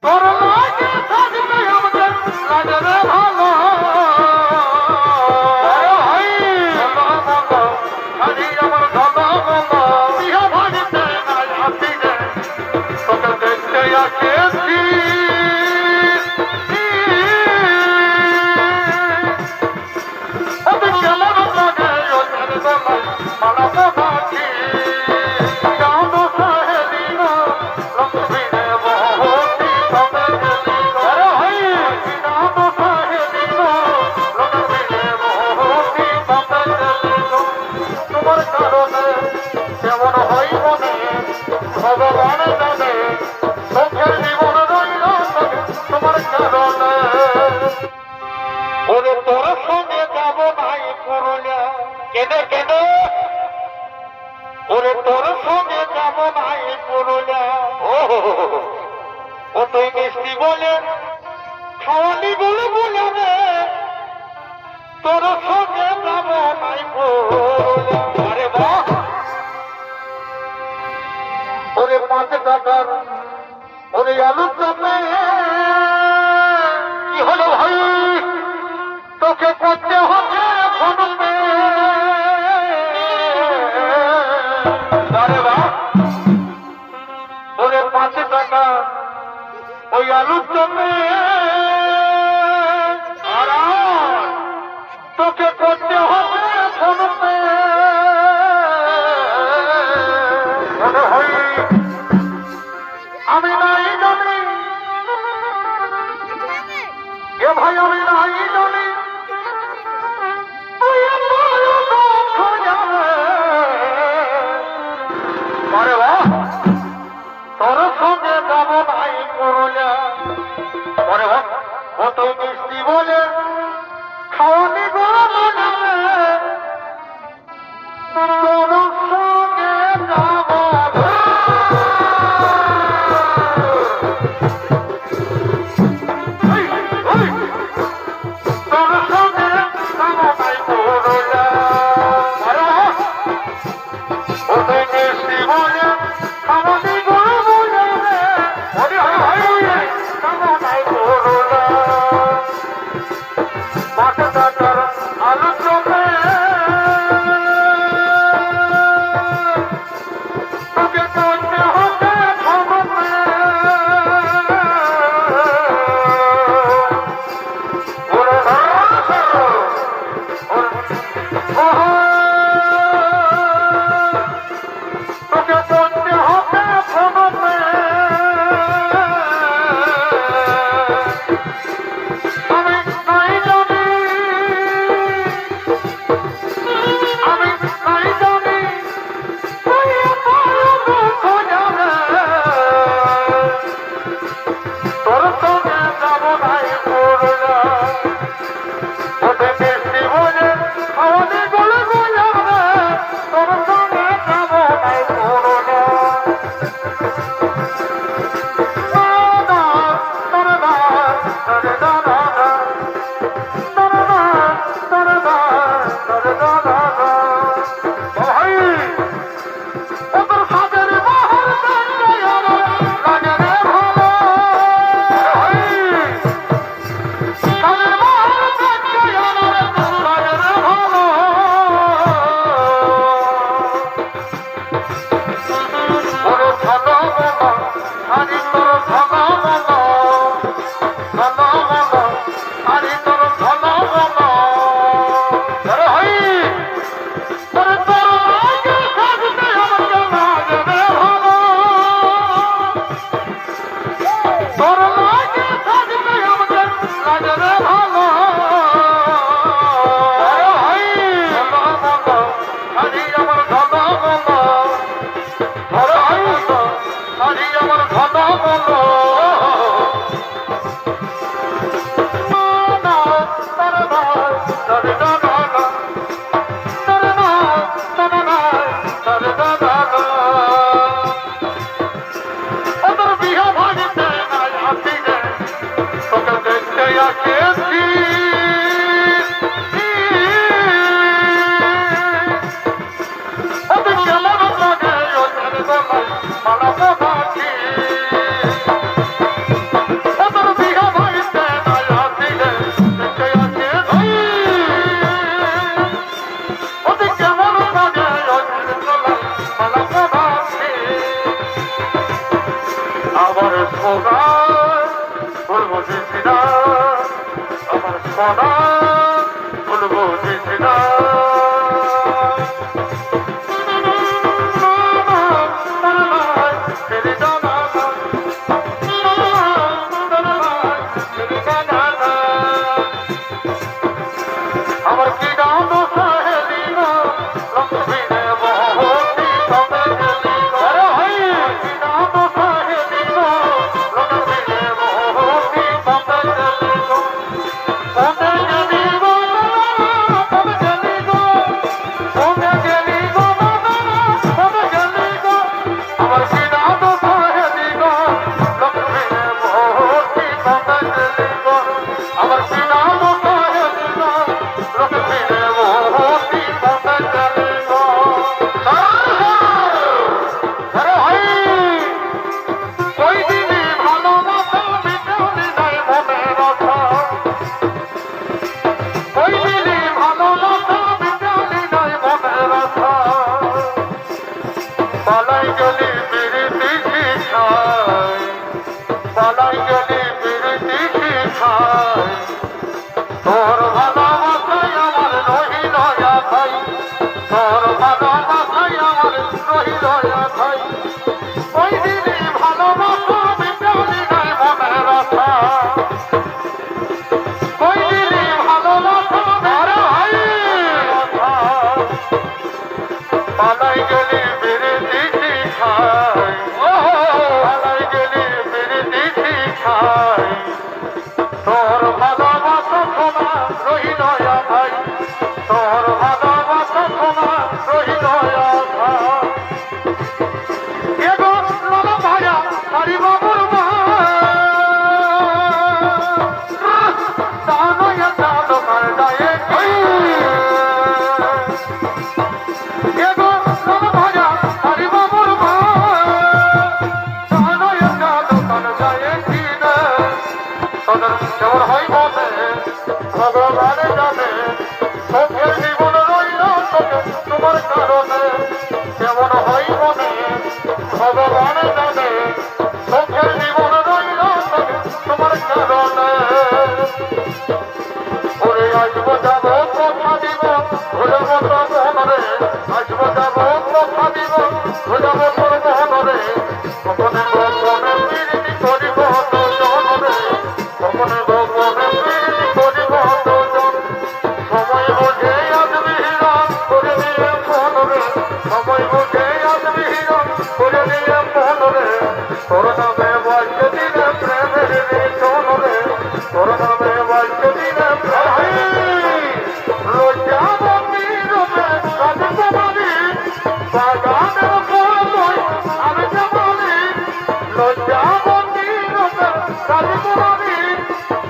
Para ওই আলুর জন্যে তোকে করতে হবে ফোনপে মনে হয় আমি নাই জানি। এ ভাই আমি নাই জানি। মিষ্টি বলে हो Olha, তোমার কারণে।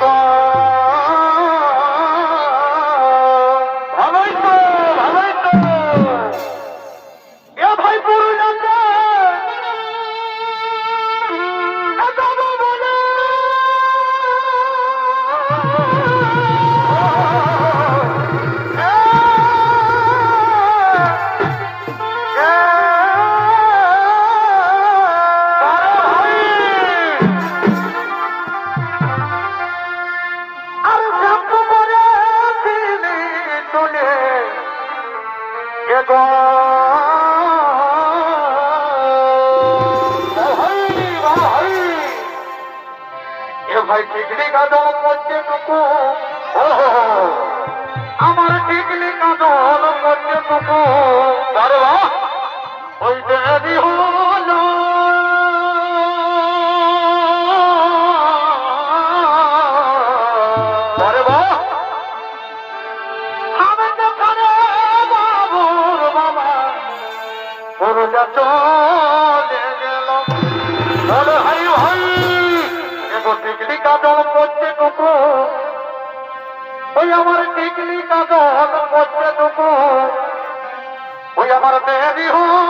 God. আমার দেরি হলো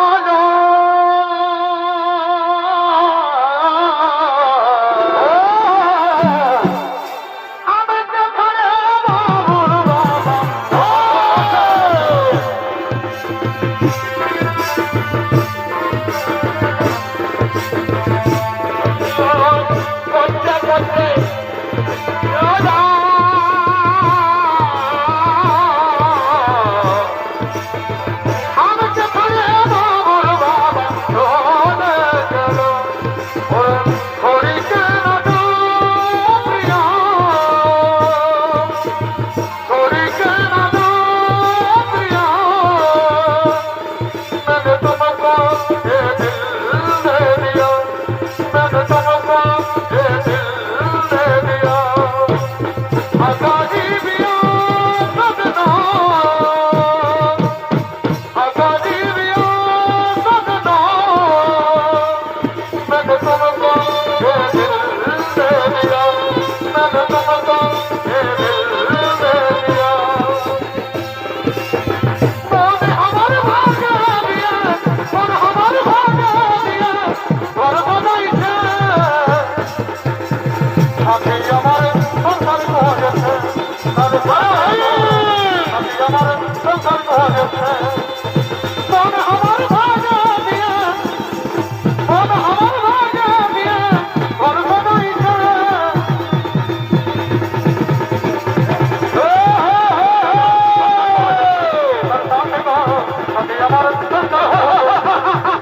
আমার সংসার